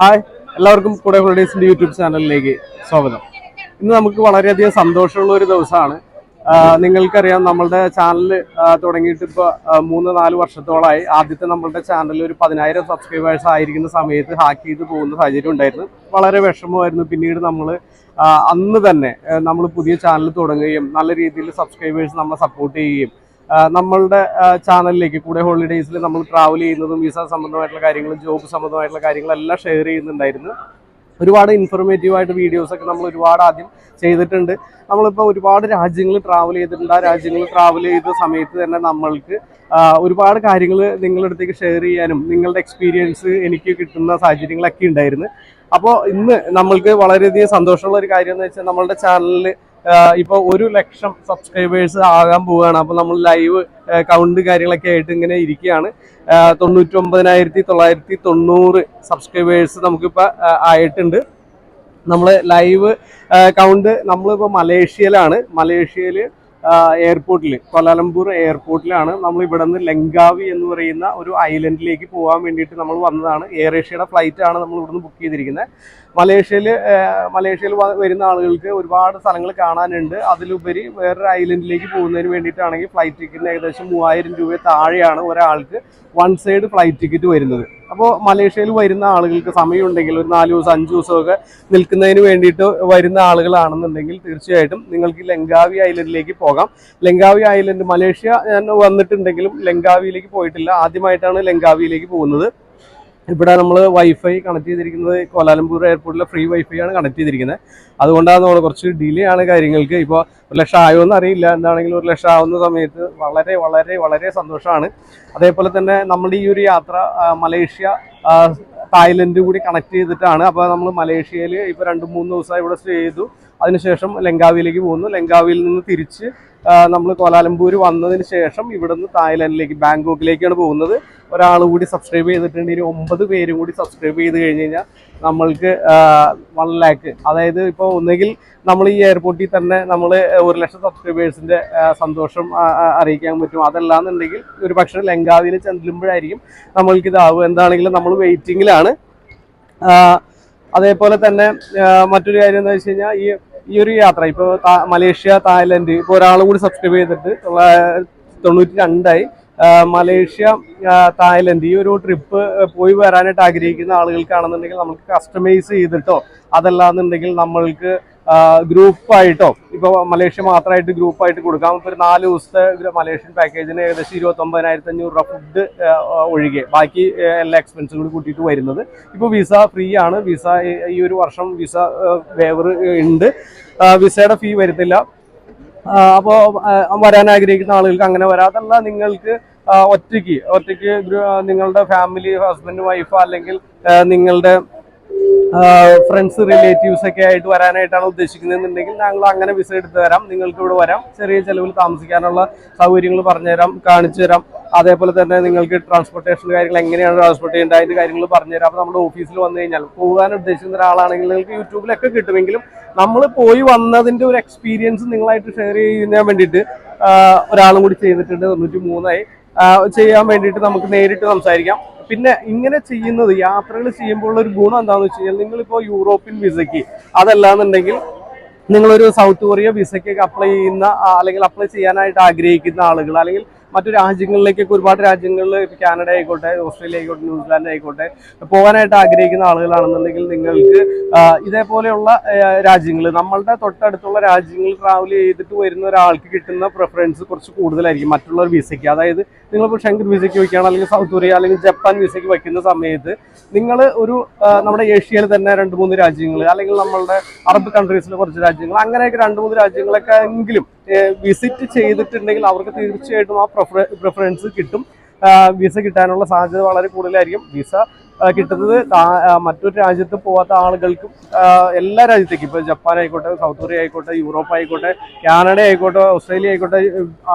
Hi എല്ലാവർക്കും കൂടെ ഹോളിഡേസിന്റെ YouTube ചാനലിലേക്ക് സ്വാഗതം. ഇന്ന് നമുക്ക് വളരെയധികം സന്തോഷമുള്ള ഒരു ദിവസമാണ്. നിങ്ങൾക്കറിയാം നമ്മളുടെ ചാനൽ തുടങ്ങിയിട്ട് ഇപ്പോൾ മൂന്ന് നാല് വർഷത്തോളമായി ആദ്യത്തെ നമ്മളുടെ ചാനൽ ഒരു പതിനായിരം സബ്സ്ക്രൈബേഴ്സ് ആയിരിക്കുന്ന സമയത്ത് ഹാക്ക് ചെയ്ത് പോകുന്ന സാഹചര്യം ഉണ്ടായിരുന്നു. വളരെ വിഷമമായിരുന്നു. പിന്നീട് നമ്മൾ അന്ന് തന്നെ നമ്മൾ പുതിയ ചാനൽ തുടങ്ങുകയും നല്ല രീതിയിൽ സബ്സ്ക്രൈബേഴ്സ് നമ്മളെ സപ്പോർട്ട് ചെയ്യുകയും നമ്മളുടെ ചാനലിലേക്ക് കൂടെ ഹോളിഡേയ്സിൽ നമ്മൾ ട്രാവൽ ചെയ്യുന്നതും വിസ സംബന്ധമായിട്ടുള്ള കാര്യങ്ങളും ജോബ് സംബന്ധമായിട്ടുള്ള കാര്യങ്ങളെല്ലാം ഷെയർ ചെയ്യുന്നുണ്ടായിരുന്നു. ഒരുപാട് ഇൻഫോർമേറ്റീവ് ആയിട്ട് വീഡിയോസ് ഒക്കെ നമ്മൾ ഒരുപാട് ആദ്യം ചെയ്തിട്ടുണ്ട്. നമ്മളിപ്പോൾ ഒരുപാട് രാജ്യങ്ങൾ ട്രാവൽ ചെയ്തിട്ടുണ്ട്. ആ രാജ്യങ്ങൾ ട്രാവൽ ചെയ്ത സമയത്ത് തന്നെ നമ്മൾക്ക് ഒരുപാട് കാര്യങ്ങൾ നിങ്ങളുടെ അടുത്തേക്ക് ഷെയർ ചെയ്യാനും നിങ്ങളുടെ എക്സ്പീരിയൻസ് എനിക്ക് കിട്ടുന്ന സാഹചര്യങ്ങളൊക്കെ ഉണ്ടായിരുന്നു. അപ്പോൾ ഇന്ന് നമ്മൾക്ക് വളരെയധികം സന്തോഷമുള്ള ഒരു കാര്യം എന്ന് വെച്ചാൽ നമ്മളുടെ ചാനലിൽ ഇപ്പോൾ ഒരു ലക്ഷം സബ്സ്ക്രൈബേഴ്സ് ആകാൻ പോവുകയാണ്. അപ്പോൾ നമ്മൾ ലൈവ് കൗണ്ട് കാര്യങ്ങളൊക്കെ ആയിട്ട് ഇങ്ങനെ ഇരിക്കുകയാണ്. തൊണ്ണൂറ്റി ഒമ്പതിനായിരത്തി തൊള്ളായിരത്തി തൊണ്ണൂറ് സബ്സ്ക്രൈബേഴ്സ് നമുക്കിപ്പോൾ ആയിട്ടുണ്ട്. നമ്മൾ ലൈവ് കൗണ്ട് നമ്മളിപ്പോൾ മലേഷ്യയിലാണ്. മലേഷ്യയിൽ എയർപോർട്ടിൽ കൊലാലംപൂർ എയർപോർട്ടിലാണ് നമ്മൾ ഇവിടെ നിന്ന് ലങ്കാവി എന്ന് പറയുന്ന ഒരു ഐലൻഡിലേക്ക് പോകാൻ വേണ്ടിയിട്ട് നമ്മൾ വന്നതാണ്. എയർ ഏഷ്യയുടെ ഫ്ലൈറ്റാണ് നമ്മൾ ഇവിടുന്ന് ബുക്ക് ചെയ്തിരിക്കുന്നത്. മലേഷ്യയിൽ മലേഷ്യയിൽ വരുന്ന ആളുകൾക്ക് ഒരുപാട് സ്ഥലങ്ങൾ കാണാനുണ്ട്. അതിലുപരി വേറൊരു ഐലൻഡിലേക്ക് പോകുന്നതിന് വേണ്ടിയിട്ടാണെങ്കിൽ ഫ്ലൈറ്റ് ടിക്കറ്റിന് ഏകദേശം മൂവായിരം രൂപ താഴെയാണ് ഒരാൾക്ക് വൺ സൈഡ് ഫ്ലൈറ്റ് ടിക്കറ്റ് വരുന്നത്. അപ്പോൾ മലേഷ്യയിൽ വരുന്ന ആളുകൾക്ക് സമയമുണ്ടെങ്കിൽ ഒരു നാല് ദിവസം അഞ്ച് ദിവസമൊക്കെ നിൽക്കുന്നതിന് വേണ്ടിയിട്ട് വരുന്ന ആളുകളാണെന്നുണ്ടെങ്കിൽ തീർച്ചയായിട്ടും നിങ്ങൾക്ക് ലങ്കാവി ഐലൻഡിലേക്ക് പോകാം. ലങ്കാവി ഐലൻഡ് മലേഷ്യ ഞാൻ വന്നിട്ടുണ്ടെങ്കിലും ലങ്കാവിയിലേക്ക് പോയിട്ടില്ല. ആദ്യമായിട്ടാണ് ലങ്കാവിയിലേക്ക് പോകുന്നത്. ഇവിടെ നമ്മൾ വൈഫൈ കണക്ട് ചെയ്തിരിക്കുന്നത് കോലാലംപൂർ എയർപോർട്ടിലെ ഫ്രീ വൈഫൈ ആണ് കണക്ട് ചെയ്തിരിക്കുന്നത്. അതുകൊണ്ടാണ് നമ്മൾ കുറച്ച് ഡിലേ ആണ് കാര്യങ്ങൾക്ക്. ഇപ്പോൾ ഒരു ലക്ഷം ആയോ അറിയില്ല. എന്താണെങ്കിലും ഒരു ലക്ഷം ആവുന്ന സമയത്ത് വളരെ വളരെ വളരെ സന്തോഷമാണ്. അതേപോലെ തന്നെ നമ്മുടെ ഈ ഒരു യാത്ര മലേഷ്യ തായ്ലൻഡ് കൂടി കണക്ട് ചെയ്തിട്ടാണ്. അപ്പോൾ നമ്മൾ മലേഷ്യയിൽ ഇപ്പോൾ രണ്ട് മൂന്ന് ദിവസമായി ഇവിടെ സ്റ്റേ ചെയ്തു. അതിനുശേഷം ലങ്കാവിയിലേക്ക് പോകുന്നു. ലങ്കാവിയിൽ നിന്ന് തിരിച്ച് നമ്മൾ കോലാലംപൂർ വന്നതിന് ശേഷം ഇവിടുന്ന് തായ്ലാൻഡിലേക്ക് ബാങ്കോക്കിലേക്കാണ് പോകുന്നത്. ഒരാൾ കൂടി സബ്സ്ക്രൈബ് ചെയ്തിട്ടുണ്ട് ഇനി ഒമ്പത് പേരും കൂടി സബ്സ്ക്രൈബ് ചെയ്ത് കഴിഞ്ഞ് കഴിഞ്ഞാൽ നമ്മൾക്ക് വൺ ലാക്ക് അതായത് ഇപ്പോൾ ഒന്നുകിൽ നമ്മൾ ഈ എയർപോർട്ടിൽ തന്നെ നമ്മൾ ഒരു ലക്ഷം സബ്സ്ക്രൈബേഴ്സിന്റെ സന്തോഷം അറിയിക്കാൻ പറ്റും. അതല്ലാന്നുണ്ടെങ്കിൽ ഒരു പക്ഷേ ലങ്കാവിയിൽ ചെല്ലുമ്പോഴായിരിക്കും നമ്മൾക്ക് ഇതാവും എന്താണെങ്കിലും നമ്മൾ വെയിറ്റിങ്ങിലാണ് അതേപോലെ തന്നെ മറ്റൊരു കാര്യം എന്താ വെച്ച് കഴിഞ്ഞാൽ ഈ ഈ ഒരു യാത്ര ഇപ്പോൾ മലേഷ്യ തായ്ലൻഡ് ഇപ്പോൾ ഒരാൾ കൂടി സബ്സ്ക്രൈബ് ചെയ്തിട്ട് തൊണ്ണൂറ്റി രണ്ടായി മലേഷ്യ തായ്ലൻഡ് ഈ ഒരു ട്രിപ്പ് പോയി വരാനായിട്ട് ആഗ്രഹിക്കുന്ന ആളുകൾക്കാണെന്നുണ്ടെങ്കിൽ നമുക്ക് കസ്റ്റമൈസ് ചെയ്തിട്ടോ അതല്ലാന്നുണ്ടെങ്കിൽ നമ്മൾക്ക് ഗ്രൂപ്പായിട്ടോ ഇപ്പോൾ മലേഷ്യ മാത്രമായിട്ട് ഗ്രൂപ്പായിട്ട് കൊടുക്കാം. ഒരു നാല് ദിവസത്തെ മലേഷ്യൻ പാക്കേജിന് ഏകദേശം ഇരുപത്തൊമ്പതിനായിരത്തി അഞ്ഞൂറ് രൂപ ഫുഡ് ഒഴികെ. ബാക്കി എല്ലാ എക്സ്പെൻസും കൂടി കൂട്ടിയിട്ട് വരുന്നത്. ഇപ്പോൾ വിസ ഫ്രീ ആണ്. വിസ ഈ ഒരു വർഷം വിസ വേവർ ഉണ്ട്. വിസയുടെ ഫീ വരുന്നില്ല. അപ്പോ വരാൻ ആഗ്രഹിക്കുന്ന ആളുകൾക്ക് അങ്ങനെ വരാതല്ല നിങ്ങൾക്ക് ഒറ്റയ്ക്ക് ഒറ്റയ്ക്ക് നിങ്ങളുടെ ഫാമിലി ഹസ്ബൻഡ് വൈഫ് അല്ലെങ്കിൽ നിങ്ങളുടെ ഫ്രണ്ട്സ് റിലേറ്റീവ്സ് ഒക്കെ ആയിട്ട് വരാനായിട്ടാണ് ഉദ്ദേശിക്കുന്നതെന്നുണ്ടെങ്കിൽ ഞങ്ങൾ അങ്ങനെ വിസ എടുത്ത് തരാം. നിങ്ങൾക്ക് ഇവിടെ വരാം. ചെറിയ ചെലവിൽ താമസിക്കാനുള്ള സൗകര്യങ്ങൾ പറഞ്ഞുതരാം കാണിച്ചു തരാം. അതേപോലെ തന്നെ നിങ്ങൾക്ക് ട്രാൻസ്പോർട്ടേഷൻ കാര്യങ്ങൾ എങ്ങനെയാണ് ട്രാൻസ്പോർട്ട് ചെയ്യേണ്ടത് അതിന്റെ കാര്യങ്ങൾ പറഞ്ഞുതരാം അപ്പോൾ നമ്മുടെ ഓഫീസിൽ വന്നു കഴിഞ്ഞാൽ പോകാൻ ഉദ്ദേശിക്കുന്ന ഒരാളാണെങ്കിൽ നിങ്ങൾക്ക് യൂട്യൂബിലൊക്കെ കിട്ടുമെങ്കിലും നമ്മൾ പോയി വന്നതിന്റെ ഒരു എക്സ്പീരിയൻസ് നിങ്ങളായിട്ട് ഷെയർ ചെയ്യാൻ വേണ്ടിയിട്ട് ഒരാളും കൂടി ചെയ്തിട്ടുണ്ട്. തൊണ്ണൂറ്റി മൂന്നായി. ചെയ്യാൻ വേണ്ടിയിട്ട് നമുക്ക് നേരിട്ട് സംസാരിക്കാം. പിന്നെ ഇങ്ങനെ ചെയ്യുന്നത് യാത്രകൾ ചെയ്യുമ്പോൾ ഒരു ഗുണം എന്താണെന്ന് വെച്ച് കഴിഞ്ഞാൽ നിങ്ങളിപ്പോൾ യൂറോപ്യൻ വിസയ്ക്ക് അതല്ലാന്നുണ്ടെങ്കിൽ നിങ്ങളൊരു സൗത്ത് കൊറിയ വിസയ്ക്കൊക്കെ അപ്ലൈ ചെയ്യുന്ന അല്ലെങ്കിൽ അപ്ലൈ ചെയ്യാനായിട്ട് ആഗ്രഹിക്കുന്ന ആളുകൾ അല്ലെങ്കിൽ മറ്റു രാജ്യങ്ങളിലേക്കൊക്കെ ഒരുപാട് രാജ്യങ്ങളിൽ ഇപ്പോൾ കാനഡ ആയിക്കോട്ടെ ഓസ്ട്രേലിയ ആയിക്കോട്ടെ ന്യൂസിലാൻഡ് ആയിക്കോട്ടെ പോകാനായിട്ട് ആഗ്രഹിക്കുന്ന ആളുകളാണെന്നുണ്ടെങ്കിൽ നിങ്ങൾക്ക് ഇതേപോലെയുള്ള രാജ്യങ്ങൾ നമ്മളുടെ തൊട്ടടുത്തുള്ള രാജ്യങ്ങൾ ട്രാവൽ ചെയ്തിട്ട് വരുന്ന ഒരാൾക്ക് കിട്ടുന്ന പ്രിഫറൻസ് കുറച്ച് കൂടുതലായിരിക്കും. മറ്റുള്ളവർ വിസയ്ക്ക് അതായത് നിങ്ങളിപ്പോൾ ഷെങ്കർ വിസയ്ക്ക് വയ്ക്കുകയാണ് അല്ലെങ്കിൽ സൗത്ത് കൊറിയ അല്ലെങ്കിൽ ജപ്പാൻ വിസയ്ക്ക് വയ്ക്കുന്ന സമയത്ത് നിങ്ങൾ ഒരു നമ്മുടെ ഏഷ്യയിൽ തന്നെ രണ്ട് മൂന്ന് രാജ്യങ്ങൾ അല്ലെങ്കിൽ നമ്മളുടെ അറബ് കൺട്രീസിലെ കുറച്ച് രാജ്യങ്ങൾ അങ്ങനെയൊക്കെ രണ്ട് മൂന്ന് രാജ്യങ്ങളൊക്കെ എങ്കിലും വിസിറ്റ് ചെയ്തിട്ടുണ്ടെങ്കിൽ അവർക്ക് തീർച്ചയായിട്ടും ആ പ്രിഫറൻസ് കിട്ടും. വിസ കിട്ടാനുള്ള സാധ്യത വളരെ കൂടുതലായിരിക്കും. വിസ കിട്ടുന്നത് മറ്റൊരു രാജ്യത്ത് പോവാത്ത ആളുകൾക്കും എല്ലാ രാജ്യത്തേക്കും. ഇപ്പോൾ ജപ്പാൻ ആയിക്കോട്ടെ സൗത്ത് കൊറിയ ആയിക്കോട്ടെ യൂറോപ്പ് ആയിക്കോട്ടെ കാനഡ ആയിക്കോട്ടെ ഓസ്ട്രേലിയ ആയിക്കോട്ടെ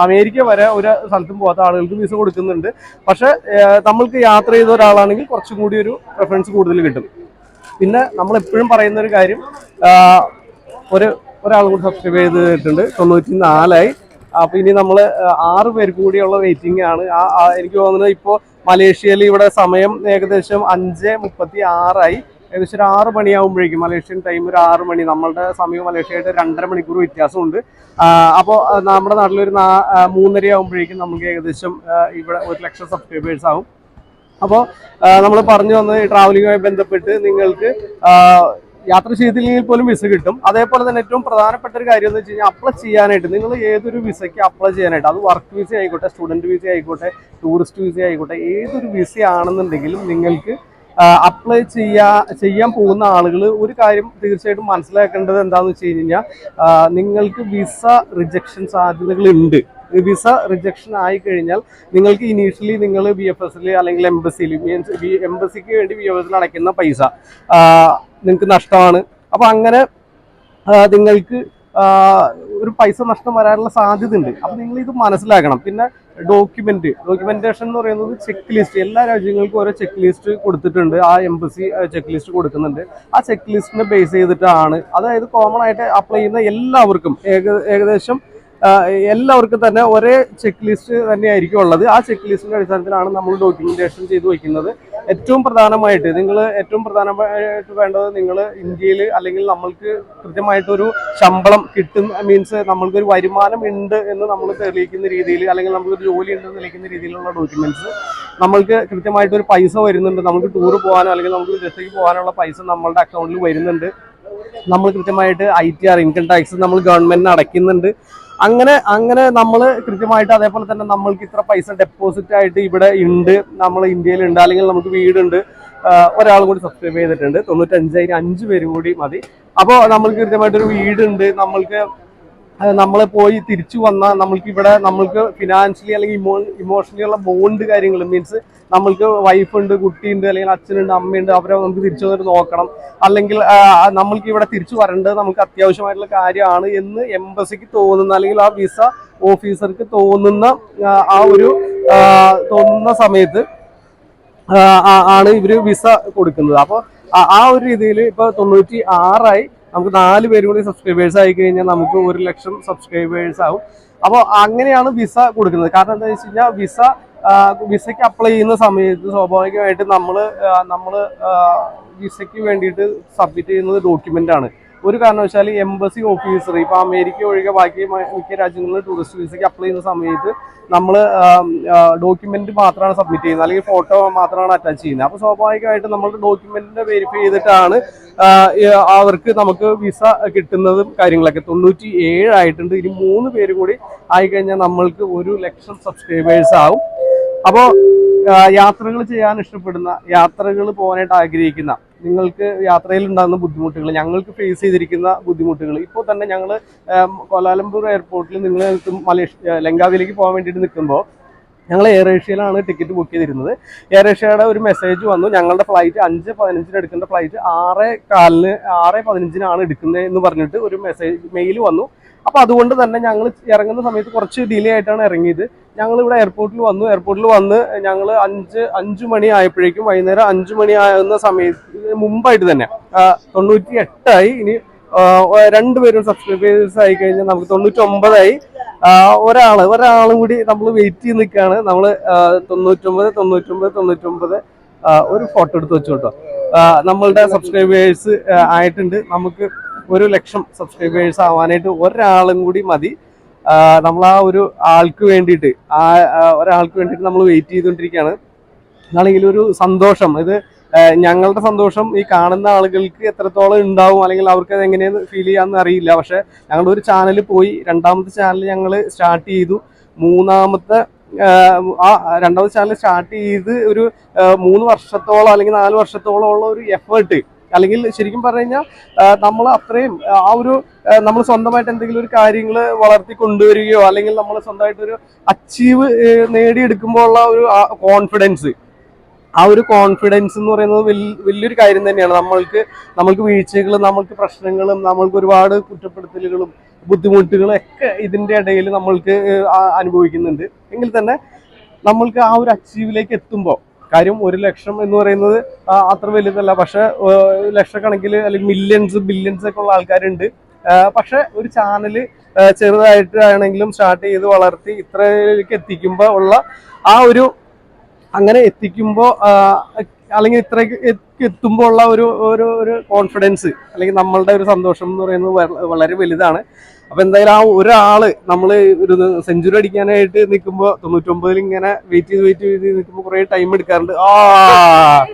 അമേരിക്ക വരെ ഒരു സ്ഥലത്തും പോവാത്ത ആളുകൾക്ക് വിസ കൊടുക്കുന്നുണ്ട്. പക്ഷേ നമ്മൾക്ക് യാത്ര ചെയ്ത ഒരാളാണെങ്കിൽ കുറച്ചും കൂടി ഒരു പ്രിഫറൻസ് കൂടുതൽ കിട്ടും. പിന്നെ നമ്മൾ എപ്പോഴും പറയുന്ന ഒരു കാര്യം ഒരു ഒരാൾ കൂടി സബ്സ്ക്രൈബ് ചെയ്തിട്ടുണ്ട്. തൊണ്ണൂറ്റി നാലായി അപ്പൊ ഇനി നമ്മൾ ആറ് പേർക്ക് കൂടിയുള്ള വെയിറ്റിംഗ് ആണ്. എനിക്ക് തോന്നുന്നത് ഇപ്പോ മലേഷ്യയിൽ ഇവിടെ സമയം ഏകദേശം അഞ്ച് മുപ്പത്തി ആറായി ഏകദേശം ഒരു ആറ് മണിയാകുമ്പോഴേക്കും മലേഷ്യൻ ടൈം ഒരു ആറ് മണി. നമ്മളുടെ സമയം മലേഷ്യയായിട്ട് രണ്ടര മണിക്കൂർ വ്യത്യാസമുണ്ട്. അപ്പോൾ നമ്മുടെ നാട്ടിലൊരു നാ മൂന്നര ആകുമ്പോഴേക്കും നമുക്ക് ഏകദേശം ഇവിടെ ഒരു ലക്ഷം സബ്സ്ക്രൈബേഴ്സ് ആവും. അപ്പോൾ നമ്മൾ പറഞ്ഞു വന്നത് ട്രാവലിങ്ങുമായി ബന്ധപ്പെട്ട് നിങ്ങൾക്ക് യാത്ര ചെയ്തില്ലെങ്കിൽ പോലും വിസ കിട്ടും. അതേപോലെ തന്നെ ഏറ്റവും പ്രധാനപ്പെട്ട ഒരു കാര്യം എന്ന് വെച്ച് കഴിഞ്ഞാൽ അപ്ലൈ ചെയ്യാനായിട്ട് നിങ്ങൾ ഏതൊരു വിസയ്ക്ക് അപ്ലൈ ചെയ്യാനായിട്ട് അത് വർക്ക് വിസ ആയിക്കോട്ടെ സ്റ്റുഡന്റ് വിസ ആയിക്കോട്ടെ ടൂറിസ്റ്റ് വിസ ആയിക്കോട്ടെ ഏതൊരു വിസ ആണെന്നുണ്ടെങ്കിലും നിങ്ങൾക്ക് അപ്ലൈ ചെയ്യാ ചെയ്യാൻ പോകുന്ന ആളുകൾ ഒരു കാര്യം തീർച്ചയായിട്ടും മനസ്സിലാക്കേണ്ടത് എന്താണെന്ന് വെച്ച് കഴിഞ്ഞാൽ നിങ്ങൾക്ക് വിസ റിജക്ഷൻ സാധ്യതകളുണ്ട് വിസ റിജക്ഷൻ ആയി കഴിഞ്ഞാൽ നിങ്ങൾക്ക് ഇനീഷ്യലി നിങ്ങൾ ബി എഫ് എസിൽ അല്ലെങ്കിൽ എംബസിയിൽ എംബസിക്ക് വേണ്ടി ബി എഫ് എസിൽ അടയ്ക്കുന്ന പൈസ നിങ്ങൾക്ക് നഷ്ടമാണ്. അപ്പോൾ അങ്ങനെ നിങ്ങൾക്ക് ഒരു പൈസ നഷ്ടം വരാനുള്ള സാധ്യത ഉണ്ട് അപ്പം നിങ്ങൾ ഇത് മനസ്സിലാക്കണം. പിന്നെ ഡോക്യുമെന്റ് ഡോക്യുമെന്റേഷൻ എന്ന് പറയുന്നത് ചെക്ക് ലിസ്റ്റ് എല്ലാ രാജ്യങ്ങൾക്കും ഓരോ ചെക്ക് ലിസ്റ്റ് കൊടുത്തിട്ടുണ്ട്. ആ എംബസി ചെക്ക് ലിസ്റ്റ് കൊടുക്കുന്നുണ്ട്. ആ ചെക്ക് ലിസ്റ്റിനെ ബേസ് ചെയ്തിട്ടാണ്. അതായത് കോമൺ ആയിട്ട് അപ്ലൈ ചെയ്യുന്ന എല്ലാവർക്കും ഏകദേശം എല്ലാവർക്കും തന്നെ ഒരേ ചെക്ക് ലിസ്റ്റ് തന്നെയായിരിക്കും ഉള്ളത്. ആ ചെക്ക് ലിസ്റ്റിന്റെ അടിസ്ഥാനത്തിലാണ് നമ്മൾ ഡോക്യുമെന്റേഷൻ ചെയ്തു വെക്കുന്നത്. ഏറ്റവും പ്രധാനമായിട്ട് നിങ്ങൾ ഏറ്റവും പ്രധാനമായിട്ട് വേണ്ടത് നിങ്ങൾ ഇന്ത്യയിൽ അല്ലെങ്കിൽ നമ്മൾക്ക് കൃത്യമായിട്ടൊരു ശമ്പളം കിട്ടും. മീൻസ് നമ്മൾക്കൊരു വരുമാനം ഉണ്ട് എന്ന് നമ്മൾ തെളിയിക്കുന്ന രീതിയിൽ അല്ലെങ്കിൽ നമുക്കൊരു ജോലി ഉണ്ടെന്ന് തെളിയിക്കുന്ന രീതിയിലുള്ള ഡോക്യുമെന്റ്സ് നമ്മൾക്ക് കൃത്യമായിട്ടൊരു പൈസ വരുന്നുണ്ട്. നമുക്ക് ടൂർ പോകാനോ അല്ലെങ്കിൽ നമുക്ക് വിദേശത്തേക്ക് പോകാനുള്ള പൈസ നമ്മളുടെ അക്കൗണ്ടിൽ വരുന്നുണ്ട്. നമ്മൾ കൃത്യമായിട്ട് I T R income tax നമ്മൾ ഗവൺമെന്റിന് അടയ്ക്കുന്നുണ്ട്. അങ്ങനെ അങ്ങനെ നമ്മൾ കൃത്യമായിട്ട് അതേപോലെ തന്നെ നമ്മൾക്ക് ഇത്ര പൈസ ഡെപ്പോസിറ്റ് ആയിട്ട് ഇവിടെ ഉണ്ട് നമ്മൾ ഇന്ത്യയിലുണ്ട് അല്ലെങ്കിൽ നമുക്ക് വീടുണ്ട് ഒരാളും കൂടി സബ്സ്ക്രൈബ് ചെയ്തിട്ടുണ്ട്. തൊണ്ണൂറ്റഞ്ചായിരം അഞ്ച് പേര് കൂടി മതി. അപ്പോൾ നമ്മൾക്ക് കൃത്യമായിട്ടൊരു വീടുണ്ട് നമ്മൾക്ക് നമ്മൾ പോയി തിരിച്ചു വന്നാൽ നമ്മൾക്ക് ഇവിടെ നമ്മൾക്ക് ഫിനാൻഷ്യലി അല്ലെങ്കിൽ ഇമോ ഇമോഷണലി ഉള്ള ബോണ്ട് കാര്യങ്ങൾ മീൻസ് നമ്മൾക്ക് വൈഫുണ്ട് കുട്ടിയുണ്ട് അല്ലെങ്കിൽ അച്ഛനുണ്ട് അമ്മയുണ്ട് അവരെ നമുക്ക് തിരിച്ചു വന്നിട്ട് നോക്കണം. അല്ലെങ്കിൽ നമ്മൾക്ക് ഇവിടെ തിരിച്ചു വരേണ്ടത് നമുക്ക് അത്യാവശ്യമായിട്ടുള്ള കാര്യമാണ് എന്ന് എംബസിക്ക് തോന്നുന്ന അല്ലെങ്കിൽ ആ വിസ ഓഫീസർക്ക് തോന്നുന്ന ആ, ഒരു തോന്നുന്ന സമയത്ത് ആണ് ഇവർ വിസ കൊടുക്കുന്നത്. അപ്പോൾ ആ ഒരു രീതിയിൽ ഇപ്പോൾ തൊണ്ണൂറ്റി ആറായി നമുക്ക് നാല് പേരും കൂടി സബ്സ്ക്രൈബേഴ്സ് ആയി കഴിഞ്ഞാൽ നമുക്ക് ഒരു ലക്ഷം സബ്സ്ക്രൈബേഴ്സ് ആവും. അപ്പോൾ അങ്ങനെയാണ് വിസ കൊടുക്കുന്നത്. കാരണം എന്താ വെച്ച് കഴിഞ്ഞാൽ വിസ വിസയ്ക്ക് അപ്ലൈ ചെയ്യുന്ന സമയത്ത് സ്വാഭാവികമായിട്ട് നമ്മൾ നമ്മൾ വിസയ്ക്ക് വേണ്ടിയിട്ട് സബ്മിറ്റ് ചെയ്യുന്നത് ഡോക്യുമെന്റ് ആണ്. ഒരു കാരണവശാലും എംബസി ഓഫീസർ ഇപ്പൊ അമേരിക്ക ഒഴികെ ബാക്കി മിക്ക രാജ്യങ്ങളിൽ ടൂറിസ്റ്റ് വിസയ്ക്ക് അപ്ലൈ ചെയ്യുന്ന സമയത്ത് നമ്മൾ ഡോക്യുമെന്റ് മാത്രമാണ് സബ്മിറ്റ് ചെയ്യുന്നത്. അല്ലെങ്കിൽ ഫോട്ടോ മാത്രമാണ് അറ്റാച്ച് ചെയ്യുന്നത്. അപ്പോൾ സ്വാഭാവികമായിട്ട് നമ്മൾ ഡോക്യുമെന്റിന്റെ വെരിഫൈ ചെയ്തിട്ടാണ് അവർക്ക് നമുക്ക് വിസ കിട്ടുന്നതും കാര്യങ്ങളൊക്കെ. തൊണ്ണൂറ്റി ഏഴായിട്ടുണ്ട് ഇനി മൂന്ന് പേര് കൂടി ആയിക്കഴിഞ്ഞാൽ നമ്മൾക്ക് ഒരു ലക്ഷം സബ്സ്ക്രൈബേഴ്സ് ആവും. അപ്പോൾ യാത്രകൾ ചെയ്യാൻ ഇഷ്ടപ്പെടുന്ന യാത്രകൾ പോകാനായിട്ട് ആഗ്രഹിക്കുന്ന നിങ്ങൾക്ക് യാത്രയിൽ ഉണ്ടാകുന്ന ബുദ്ധിമുട്ടുകൾ ഞങ്ങൾക്ക് ഫേസ് ചെയ്തിരിക്കുന്ന ബുദ്ധിമുട്ടുകൾ ഇപ്പോൾ തന്നെ ഞങ്ങൾ കോലാലംപൂർ എയർപോർട്ടിൽ നിങ്ങൾ മലേഷ്യ ലങ്കാവിലേക്ക് പോകാൻ വേണ്ടിയിട്ട് നിൽക്കുമ്പോൾ ഞങ്ങൾ എയർ ഏഷ്യയിലാണ് ടിക്കറ്റ് ബുക്ക് ചെയ്തിരുന്നത്. എയർ ഏഷ്യയുടെ ഒരു മെസ്സേജ് വന്നു ഞങ്ങളുടെ ഫ്ലൈറ്റ് അഞ്ച് പതിനഞ്ചിന് എടുക്കേണ്ട ഫ്ലൈറ്റ് ആറ് കാലിന് ആറ് പതിനഞ്ചിനാണ് എടുക്കുന്നത് എന്ന് പറഞ്ഞിട്ട് ഒരു മെസ്സേജ് മെയിൽ വന്നു. അപ്പോൾ അതുകൊണ്ട് തന്നെ ഞങ്ങൾ ഇറങ്ങുന്ന സമയത്ത് കുറച്ച് ഡിലേ ആയിട്ടാണ് ഇറങ്ങിയത്. ഞങ്ങൾ ഇവിടെ എയർപോർട്ടിൽ വന്നു. എയർപോർട്ടിൽ വന്ന് ഞങ്ങൾ അഞ്ച് അഞ്ച് മണി ആയപ്പോഴേക്കും വൈകുന്നേരം അഞ്ച് മണി ആകുന്ന സമയത്ത് മുമ്പായിട്ട് തന്നെ തൊണ്ണൂറ്റി എട്ടായി ഇനി രണ്ടുപേരും സബ്സ്ക്രൈബേഴ്സ് ആയി കഴിഞ്ഞാൽ നമുക്ക് തൊണ്ണൂറ്റി ഒമ്പതായി ഒരാൾ ഒരാളും കൂടി നമ്മൾ വെയിറ്റ് ചെയ്ത് നിൽക്കുകയാണ്. നമ്മൾ തൊണ്ണൂറ്റൊമ്പത് തൊണ്ണൂറ്റൊമ്പത് തൊണ്ണൂറ്റൊമ്പത് ഒരു ഫോട്ടോ എടുത്ത് വെച്ചു കേട്ടോ. നമ്മളുടെ സബ്സ്ക്രൈബേഴ്സ് ആയിട്ടുണ്ട്. നമുക്ക് ഒരു ലക്ഷം സബ്സ്ക്രൈബേഴ്സ് ആവാനായിട്ട് ഒരാളും കൂടി മതി. നമ്മൾ ആ ഒരു ആൾക്ക് വേണ്ടിയിട്ട് ആ ഒരാൾക്ക് വേണ്ടിയിട്ട് നമ്മൾ വെയിറ്റ് ചെയ്തുകൊണ്ടിരിക്കുകയാണ്. അതാണെങ്കിൽ ഒരു സന്തോഷം ഇത് ഞങ്ങളുടെ സന്തോഷം ഈ കാണുന്ന ആളുകൾക്ക് എത്രത്തോളം ഉണ്ടാവും അല്ലെങ്കിൽ അവർക്ക് അത് എങ്ങനെയെന്ന് ഫീൽ ചെയ്യാമെന്ന് അറിയില്ല. പക്ഷെ ഞങ്ങളുടെ ഒരു ചാനൽ പോയി രണ്ടാമത്തെ ചാനൽ ഞങ്ങൾ സ്റ്റാർട്ട് ചെയ്തു. മൂന്നാമത്തെ ആ രണ്ടാമത്തെ ചാനൽ സ്റ്റാർട്ട് ചെയ്ത് ഒരു മൂന്ന് വർഷത്തോളം അല്ലെങ്കിൽ നാല് വർഷത്തോളം ഉള്ള ഒരു എഫേർട്ട് അല്ലെങ്കിൽ ശരിക്കും പറഞ്ഞു കഴിഞ്ഞാൽ നമ്മൾ അത്രയും ആ ഒരു നമ്മൾ സ്വന്തമായിട്ട് എന്തെങ്കിലും ഒരു കാര്യങ്ങൾ വളർത്തി കൊണ്ടുവരികയോ അല്ലെങ്കിൽ നമ്മൾ സ്വന്തമായിട്ട് ഒരു അച്ചീവ് നേടിയെടുക്കുമ്പോൾ ഉള്ള ഒരു കോൺഫിഡൻസ് ആ ഒരു കോൺഫിഡൻസ് എന്ന് പറയുന്നത് വലിയ വലിയൊരു കാര്യം തന്നെയാണ്. നമ്മൾക്ക് നമ്മൾക്ക് വീഴ്ചകളും നമ്മൾക്ക് പ്രശ്നങ്ങളും നമ്മൾക്ക് ഒരുപാട് കുറ്റപ്പെടുത്തലുകളും ബുദ്ധിമുട്ടുകളും ഒക്കെ ഇതിന്റെ ഇടയിൽ നമ്മൾക്ക് അനുഭവിക്കുന്നുണ്ട്. എങ്കിൽ തന്നെ നമ്മൾക്ക് ആ ഒരു അച്ചീവിലേക്ക് എത്തുമ്പോൾ കാര്യം ഒരു ലക്ഷം എന്ന് പറയുന്നത് അത്ര വലുതല്ല. പക്ഷെ ലക്ഷക്കണക്കിൽ അല്ലെങ്കിൽ മില്യൺസ് ബില്യൺസ് ഒക്കെ ഉള്ള ആൾക്കാരുണ്ട്. പക്ഷെ ഒരു ചാനൽ ചെറുതായിട്ടാണെങ്കിലും സ്റ്റാർട്ട് ചെയ്ത് വളർത്തി ഇത്രയിലേക്ക് എത്തിക്കുമ്പോൾ ഉള്ള ആ ഒരു അങ്ങനെ എത്തിക്കുമ്പോൾ അല്ലെങ്കിൽ ഇത്രയ്ക്ക് എത്തി- എത്തുമ്പോൾ ഉള്ള ഒരു ഒരു ഒരു കോൺഫിഡൻസ് അല്ലെങ്കിൽ നമ്മളുടെ ഒരു സന്തോഷം എന്ന് പറയുന്നത് വളരെ വലുതാണ്. അപ്പൊ എന്തായാലും ആ ഒരാൾ നമ്മൾ ഒരു സെഞ്ചുറി അടിക്കാനായിട്ട് നിൽക്കുമ്പോൾ തൊണ്ണൂറ്റൊമ്പതിൽ ഇങ്ങനെ വെയിറ്റ് ചെയ്ത് വെയിറ്റ് ചെയ്ത് നിൽക്കുമ്പോൾ കുറെ ടൈം എടുക്കാറുണ്ട്. ആ!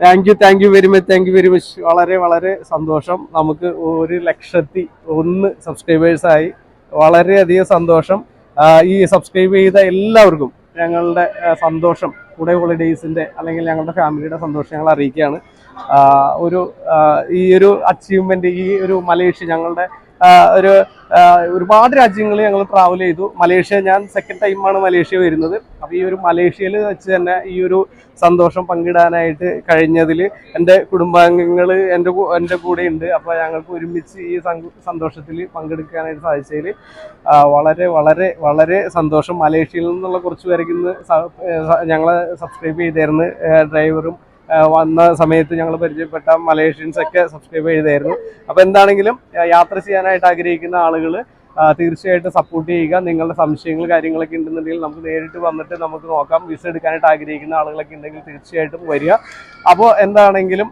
Thank you thank you very much thank you very much വളരെ വളരെ സന്തോഷം. നമുക്ക് ഒരു ലക്ഷത്തി ഒന്ന് സബ്സ്ക്രൈബേഴ്സായി വളരെയധികം സന്തോഷം. ഈ സബ്സ്ക്രൈബ് ചെയ്ത എല്ലാവർക്കും ഞങ്ങളുടെ സന്തോഷം. കൂടെ ഹോളിഡേയ്സിന്റെ അല്ലെങ്കിൽ ഞങ്ങളുടെ ഫാമിലിയുടെ സന്തോഷം ഞങ്ങൾ അറിയിക്കുകയാണ്. ഒരു ഈ ഒരു അച്ചീവ്മെന്റ് ഈ ഒരു മലേഷ്യ ഞങ്ങളുടെ ഒരു ഒരുപാട് രാജ്യങ്ങൾ ഞങ്ങൾ ട്രാവൽ ചെയ്തു. മലേഷ്യ ഞാൻ സെക്കൻഡ് ടൈമാണ് മലേഷ്യ വരുന്നത്. അപ്പോൾ ഈ ഒരു മലേഷ്യയിൽ വെച്ച് തന്നെ ഈ ഒരു സന്തോഷം പങ്കിടാനായിട്ട് കഴിഞ്ഞതിൽ എന്റെ കുടുംബാംഗങ്ങൾ എന്റെ എന്റെ കൂടെ ഉണ്ട്. അപ്പോൾ ഞങ്ങൾക്ക് ഒരുമിച്ച് ഈ സന്തോഷത്തിൽ പങ്കെടുക്കാനായിട്ട് സാധിച്ചതിൽ വളരെ വളരെ വളരെ സന്തോഷം. മലേഷ്യയിൽ നിന്നുള്ള കുറച്ച് പേരേക്ക് ഇന്ന് ഞങ്ങളെ സബ്സ്ക്രൈബ് ചെയ്തായിരുന്നു ഡ്രൈവറും വന്ന സമയത്ത് ഞങ്ങൾ പരിചയപ്പെട്ട മലേഷ്യൻസ് ഒക്കെ സബ്സ്ക്രൈബ് ചെയ്തായിരുന്നു. അപ്പോൾ എന്താണെങ്കിലും യാത്ര ചെയ്യാനായിട്ട് ആഗ്രഹിക്കുന്ന ആളുകൾ തീർച്ചയായിട്ടും സപ്പോർട്ട് ചെയ്യുക. നിങ്ങളുടെ സംശയങ്ങൾ കാര്യങ്ങളൊക്കെ ഉണ്ടെന്നുണ്ടെങ്കിൽ നമുക്ക് നേരിട്ട് വന്നിട്ട് നമുക്ക് നോക്കാം. വിസ എടുക്കാനായിട്ട് ആഗ്രഹിക്കുന്ന ആളുകളൊക്കെ ഉണ്ടെങ്കിൽ തീർച്ചയായിട്ടും വരിക. അപ്പോൾ എന്താണെങ്കിലും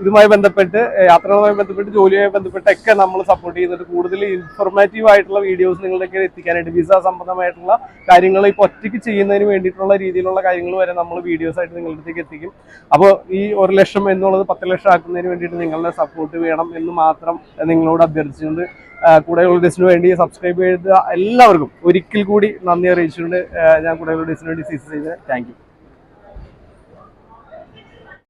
ഇതുമായി ബന്ധപ്പെട്ട് യാത്രകളുമായി ബന്ധപ്പെട്ട് ജോലിയുമായി ബന്ധപ്പെട്ട് ഒക്കെ നമ്മൾ സപ്പോർട്ട് ചെയ്യുന്നുണ്ട്. കൂടുതൽ ഇൻഫോർമേറ്റീവ് ആയിട്ടുള്ള വീഡിയോസ് നിങ്ങളിലേക്ക് എത്തിക്കാനായിട്ട് വിസ സംബന്ധമായിട്ടുള്ള കാര്യങ്ങൾ ഇപ്പോൾ ഒറ്റയ്ക്ക് ചെയ്യുന്നതിന് വേണ്ടിയിട്ടുള്ള രീതിയിലുള്ള കാര്യങ്ങൾ വരെ നമ്മൾ വീഡിയോസ് ആയിട്ട് നിങ്ങളുടെ അടുത്തേക്ക് എത്തിക്കും. അപ്പോൾ ഈ ഒരു ലക്ഷം എന്നുള്ളത് പത്ത് ലക്ഷം ആക്കുന്നതിന് വേണ്ടിയിട്ട് നിങ്ങളുടെ സപ്പോർട്ട് വേണം എന്ന് മാത്രം നിങ്ങളോട് അഭ്യർത്ഥിച്ചുകൊണ്ട് കൂടെയുള്ള ഡിസിന് വേണ്ടി സബ്സ്ക്രൈബ് ചെയ്ത എല്ലാവർക്കും ഒരിക്കൽ കൂടി നന്ദി അറിയിച്ചുകൊണ്ട് ഞാൻ കൂടെ ഡിസിന് വേണ്ടി സീസ് ചെയ്ത് താങ്ക്